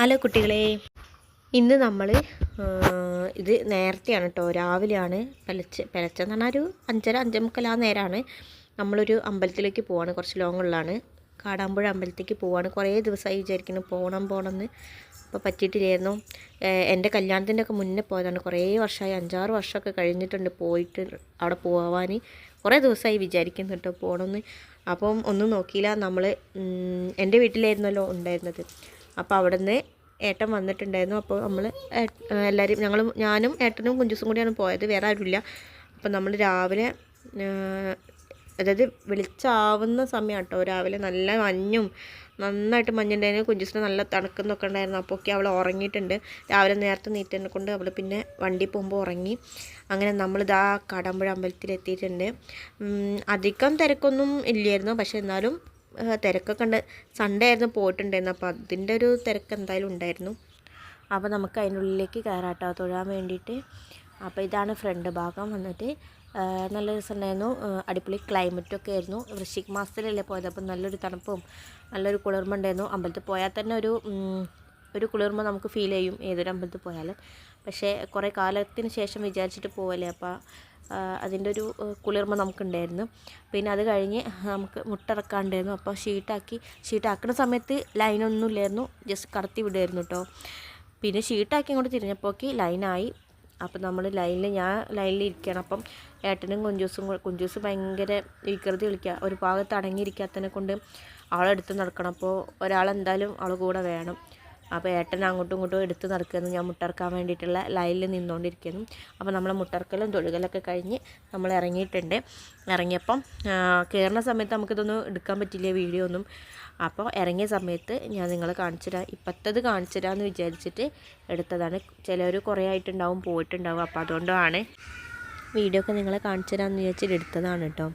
Hello കുട്ടികളെ. ഇന്ന് നമ്മൾ ഇത് നേരത്തെയാണ് കേട്ടോ രാവിലെയാണ് പെലച്ച് പെലച്ചെന്ന് പറഞ്ഞാൽ ഒരു അഞ്ചര അഞ്ചേമുക്കാൽ ആ നേരമാണ് നമ്മളൊരു അമ്പലത്തിലേക്ക് പോവാണ്. കുറച്ച് ലോങ്ങുള്ളതാണ് കാടാമ്പുഴ അമ്പലത്തേക്ക് പോവാണ്. കുറേ ദിവസമായി വിചാരിക്കുന്നു പോകണം പോകണം എന്ന് അപ്പോൾ പറ്റിയിട്ടില്ലായിരുന്നു എന്റെ കല്യാണത്തിന്റെ ഒക്കെ മുന്നേ പോയതാണ്. കുറേ വർഷമായി അഞ്ചാറ് വർഷമൊക്കെ കഴിഞ്ഞിട്ടുണ്ട് പോയിട്ട് അവിടെ പോവാൻ കുറേ ദിവസമായി വിചാരിക്കുന്നു കേട്ടോ പോകണമെന്ന് അപ്പം ഒന്നും നോക്കിയില്ല. നമ്മൾ എന്റെ വീട്ടിലായിരുന്നല്ലോ ഉണ്ടായിരുന്നത്. അപ്പോൾ അവിടെ നിന്ന് ഏട്ടൻ വന്നിട്ടുണ്ടായിരുന്നു. അപ്പോൾ നമ്മൾ എല്ലാവരും ഞങ്ങളും ഞാനും ഏട്ടനും കുഞ്ചുസും കൂടിയാണ് പോയത്. വേറെ ആരുമില്ല. അപ്പോൾ നമ്മൾ രാവിലെ അതായത് വെളിച്ചാവുന്ന സമയം കേട്ടോ രാവിലെ നല്ല മഞ്ഞും നന്നായിട്ട് മഞ്ഞുണ്ടായിരുന്നു. കുഞ്ചിസിന് നല്ല തണുക്കുന്നൊക്കെ ഉണ്ടായിരുന്നു. അപ്പോൾ ഒക്കെ അവൾ ഉറങ്ങിയിട്ടുണ്ട്. രാവിലെ നേരത്തെ നീറ്റനെ കൊണ്ട് അവൾ പിന്നെ വണ്ടി പോകുമ്പോൾ ഉറങ്ങി. അങ്ങനെ നമ്മളിതാ കടമ്പുഴ അമ്പലത്തിൽ എത്തിയിട്ടുണ്ട് അധികം തിരക്കൊന്നും ഇല്ലായിരുന്നു. പക്ഷേ എന്നാലും തിരക്കൊക്കെ ഉണ്ട്. സൺഡേ ആയിരുന്നു പോയിട്ടുണ്ടായിരുന്നു അപ്പോൾ അതിന്റെ ഒരു തിരക്ക് എന്തായാലും ഉണ്ടായിരുന്നു. അപ്പോൾ നമുക്ക് അതിന്റെ ഉള്ളിലേക്ക് കയറാട്ടോ. തൊഴാൻ വേണ്ടിയിട്ട്. അപ്പോൾ ഇതാണ് ഫ്രണ്ട് ഭാഗം വന്നിട്ട്. നല്ല രസമുണ്ടായിരുന്നു. അടിപൊളി ക്ലൈമറ്റൊക്കെ ആയിരുന്നു. വൃശ്ചിക മാസത്തിലല്ലേ പോയത്. അപ്പം നല്ലൊരു തണുപ്പും നല്ലൊരു കുളിർമ ഉണ്ടായിരുന്നു. അമ്പലത്തിൽ പോയാൽ തന്നെ ഒരു ഒരു കുളിർമ നമുക്ക് ഫീൽ ചെയ്യും. ഏതൊരു അമ്പലത്തിൽ പോയാലും. പക്ഷേ കുറേ കാലത്തിന് ശേഷം വിചാരിച്ചിട്ട് പോവല്ലേ. അപ്പോൾ അതിന്റെ ഒരു കുളിർമ നമുക്കുണ്ടായിരുന്നു. പിന്നെ അത് കഴിഞ്ഞ് നമുക്ക് മുട്ടിറക്കാണ്ടായിരുന്നു. അപ്പോൾ ഷീട്ടാക്കി ഷീട്ടാക്കുന്ന സമയത്ത് ലൈനൊന്നും ഇല്ലായിരുന്നു ജസ്റ്റ് കടത്തി വിടുമായിരുന്നു കേട്ടോ പിന്നെ ഷീട്ടാക്കി ഇങ്ങോട്ട് തിരിഞ്ഞപ്പോക്കി ലൈനായി. അപ്പം നമ്മൾ ലൈനിൽ ഞാൻ ലൈനിൽ ഇരിക്കുകയാണ്. അപ്പം ഏട്ടനും കുഞ്ചൂസും കുഞ്ചൂസ് ഭയങ്കര വികൃതി കളിക്കുക ഒരു ഭാഗത്ത് അടങ്ങിയിരിക്കാത്തതിനെ കൊണ്ട് ആളെടുത്ത് നടക്കണം. അപ്പോൾ ഒരാളെന്തായാലും അവൾ കൂടെ വേണം. അപ്പോൾ ഏട്ടൻ അങ്ങോട്ടും ഇങ്ങോട്ടും എടുത്ത് നടക്കുന്നു ഞാൻ മുട്ടറക്കാൻ വേണ്ടിയിട്ടുള്ള ലൈനിൽ നിന്നുകൊണ്ടിരിക്കുന്നു. അപ്പോൾ നമ്മൾ മുട്ടറക്കലും തൊഴുകലൊക്കെ കഴിഞ്ഞ് നമ്മൾ ഇറങ്ങിയിട്ടുണ്ട്. ഇറങ്ങിയപ്പം കയറുന്ന സമയത്ത് നമുക്കിതൊന്നും എടുക്കാൻ പറ്റില്ല വീഡിയോ ഒന്നും. അപ്പോൾ ഇറങ്ങിയ സമയത്ത് ഞാൻ നിങ്ങളെ കാണിച്ചുതരാം ഇപ്പോഴത്തത് കാണിച്ചുതരാമെന്ന് കാണിച്ചു തരാമെന്ന് വിചാരിച്ചിട്ട് എടുത്തതാണ്. ചിലവർ കുറേ ആയിട്ടുണ്ടാവും പോയിട്ടുണ്ടാവും. അപ്പോൾ അതുകൊണ്ടാണ് വീഡിയോ ഒക്കെ നിങ്ങളെ കാണിച്ചു തരാമെന്ന് വിചാരിച്ചിട്ട് എടുത്തതാണ് കേട്ടോ.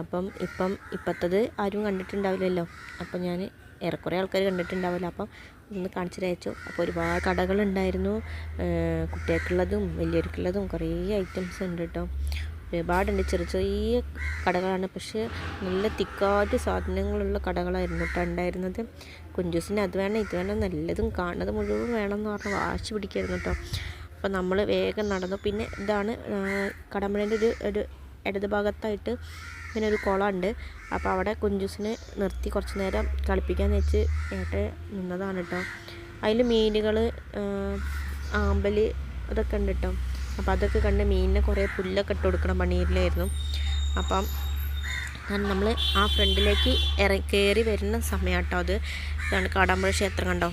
അപ്പം ഇപ്പം ഇപ്പോഴത്തത് ആരും കണ്ടിട്ടുണ്ടാവില്ലല്ലോ. അപ്പം ഞാൻ ഏറെക്കുറെ ആൾക്കാർ കണ്ടിട്ടുണ്ടാവില്ല അപ്പം ഒന്ന് കാണിച്ചു തരച്ചു അപ്പോൾ ഒരുപാട് കടകളുണ്ടായിരുന്നു. കുട്ടികൾക്കുള്ളതും വലിയവർക്കുള്ളതും കുറേ ഐറ്റംസ് ഉണ്ട് കേട്ടോ. ഒരുപാടുണ്ട്. ചെറിയ ചെറിയ കടകളാണ്. പക്ഷേ നല്ല തിക്കാറ്റ് സാധനങ്ങളുള്ള കടകളായിരുന്നു കേട്ടോ ഉണ്ടായിരുന്നത്. കുഞ്ചൂസിന് അത് വേണം ഇത് വേണം നല്ലതും കാണുന്നത് മുഴുവൻ വേണം എന്ന് പറഞ്ഞ് വാശി പിടിക്കായിരുന്നു കേട്ടോ. അപ്പോൾ നമ്മൾ വേഗം നടന്നു. പിന്നെ ഇതാണ് കടമ്പഴേന്റെ ഒരു ഒരു ഇടത് ഭാഗത്തായിട്ട് ഇങ്ങനെ ഒരു കുളമുണ്ട്. അപ്പോൾ അവിടെ കുഞ്ചൂസിനെ നിർത്തി കുറച്ച് നേരം കളിപ്പിക്കാൻ വെച്ച് ഏട്ടൻ നിന്നതാണ് കേട്ടോ. അതിൽ മീനുകൾ ആമ്പൽ അതൊക്കെ ഉണ്ട് കേട്ടോ. അപ്പോൾ അതൊക്കെ കണ്ട് മീനിനെ കുറേ പുല്ലൊക്കെ ഇട്ട് കൊടുക്കണം പണിയിലായിരുന്നു അപ്പം നമ്മൾ ആ ഫ്രണ്ടിലേക്ക് ഇറ കയറി വരുന്ന സമയം കേട്ടോ അത്. ഇതാണ് കാടാമ്പുഴ ക്ഷേത്രം കണ്ടോ?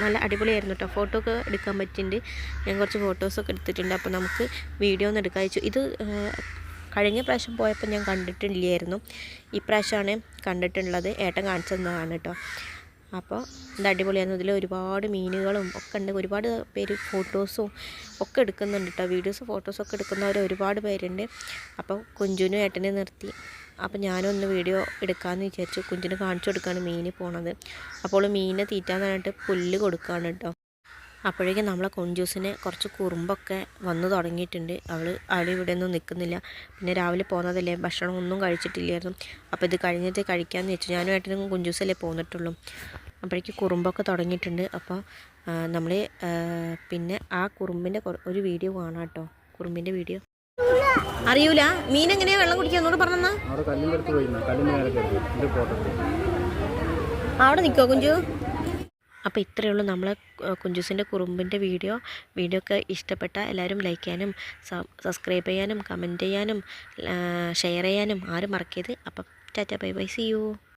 നല്ല അടിപൊളിയായിരുന്നു കേട്ടോ. ഫോട്ടോ ഒക്കെ എടുക്കാൻ പറ്റിയിട്ടുണ്ട്. ഞാൻ കുറച്ച് ഫോട്ടോസൊക്കെ എടുത്തിട്ടുണ്ട്. അപ്പോൾ നമുക്ക് വീഡിയോ ഒന്ന് എടുക്കാൻ ഇത് കഴിഞ്ഞ പ്രാവശ്യം പോയപ്പോൾ ഞാൻ കണ്ടിട്ടില്ലായിരുന്നു. ഇപ്രാവശ്യമാണ് കണ്ടിട്ടുള്ളത്. ഏട്ടൻ കാണിച്ചു തന്നതാണ് കേട്ടോ. അപ്പോൾ ഇത് അടിപൊളിയായിരുന്നു. ഇതിൽ ഒരുപാട് മീനുകളും ഒക്കെ ഉണ്ട്. ഒരുപാട് പേര് ഫോട്ടോസും ഒക്കെ എടുക്കുന്നുണ്ട് കേട്ടോ. വീഡിയോസ് ഫോട്ടോസൊക്കെ എടുക്കുന്നവർ ഒരുപാട് പേരുണ്ട്. അപ്പോൾ കുഞ്ചുനും ഏട്ടനെ നിർത്തി. അപ്പോൾ ഞാനൊന്ന് വീഡിയോ എടുക്കാമെന്ന് വിചാരിച്ചു. കുഞ്ചിന് കാണിച്ചു കൊടുക്കുകയാണ് മീന് പോണത്. അപ്പോൾ മീനിനെ തീറ്റാന്നായിട്ട് പുല്ല് കൊടുക്കുകയാണ് കേട്ടോ. അപ്പോഴേക്കും നമ്മളെ കുഞ്ചൂസിന് കുറച്ച് കുറുമ്പൊക്കെ വന്നു തുടങ്ങിയിട്ടുണ്ട്. അവൾ അവിടെ ഇവിടെ ഒന്നും നിൽക്കുന്നില്ല. പിന്നെ രാവിലെ പോകുന്നതല്ലേ? ഭക്ഷണം ഒന്നും കഴിച്ചിട്ടില്ലായിരുന്നു. അപ്പോൾ ഇത് കഴിഞ്ഞിട്ട് കഴിക്കാമെന്ന് വെച്ചു. ഞാനും ഏട്ടനും കുഞ്ചൂസല്ലേ പോന്നിട്ടുള്ളൂ. അപ്പോഴേക്കും കുറുമ്പൊക്കെ തുടങ്ങിയിട്ടുണ്ട്. അപ്പോൾ നമ്മൾ പിന്നെ ആ കുറുമ്പിന്റെ ഒരു വീഡിയോ കാണാം കേട്ടോ. കുറുമ്പിന്റെ വീഡിയോ. അറിയൂല. മീൻ എങ്ങനെയാ വെള്ളം കുടിക്കുക എന്നോട് പറഞ്ഞാ അവിടെ നിൽക്കോ കുഞ്ചു? അപ്പോൾ ഇത്രയേ ഉള്ളൂ നമ്മളെ കുഞ്ചുസിന്റെ കുറുമ്പിന്റെ വീഡിയോ. വീഡിയോ ഒക്കെ ഇഷ്ടപ്പെട്ട എല്ലാവരും ലൈക്ക് ചെയ്യാനും സബ്സ്ക്രൈബ് ചെയ്യാനും കമന്റ് ചെയ്യാനും ഷെയർ ചെയ്യാനും ആരും മറക്കരുത്. അപ്പം tata bye bye see you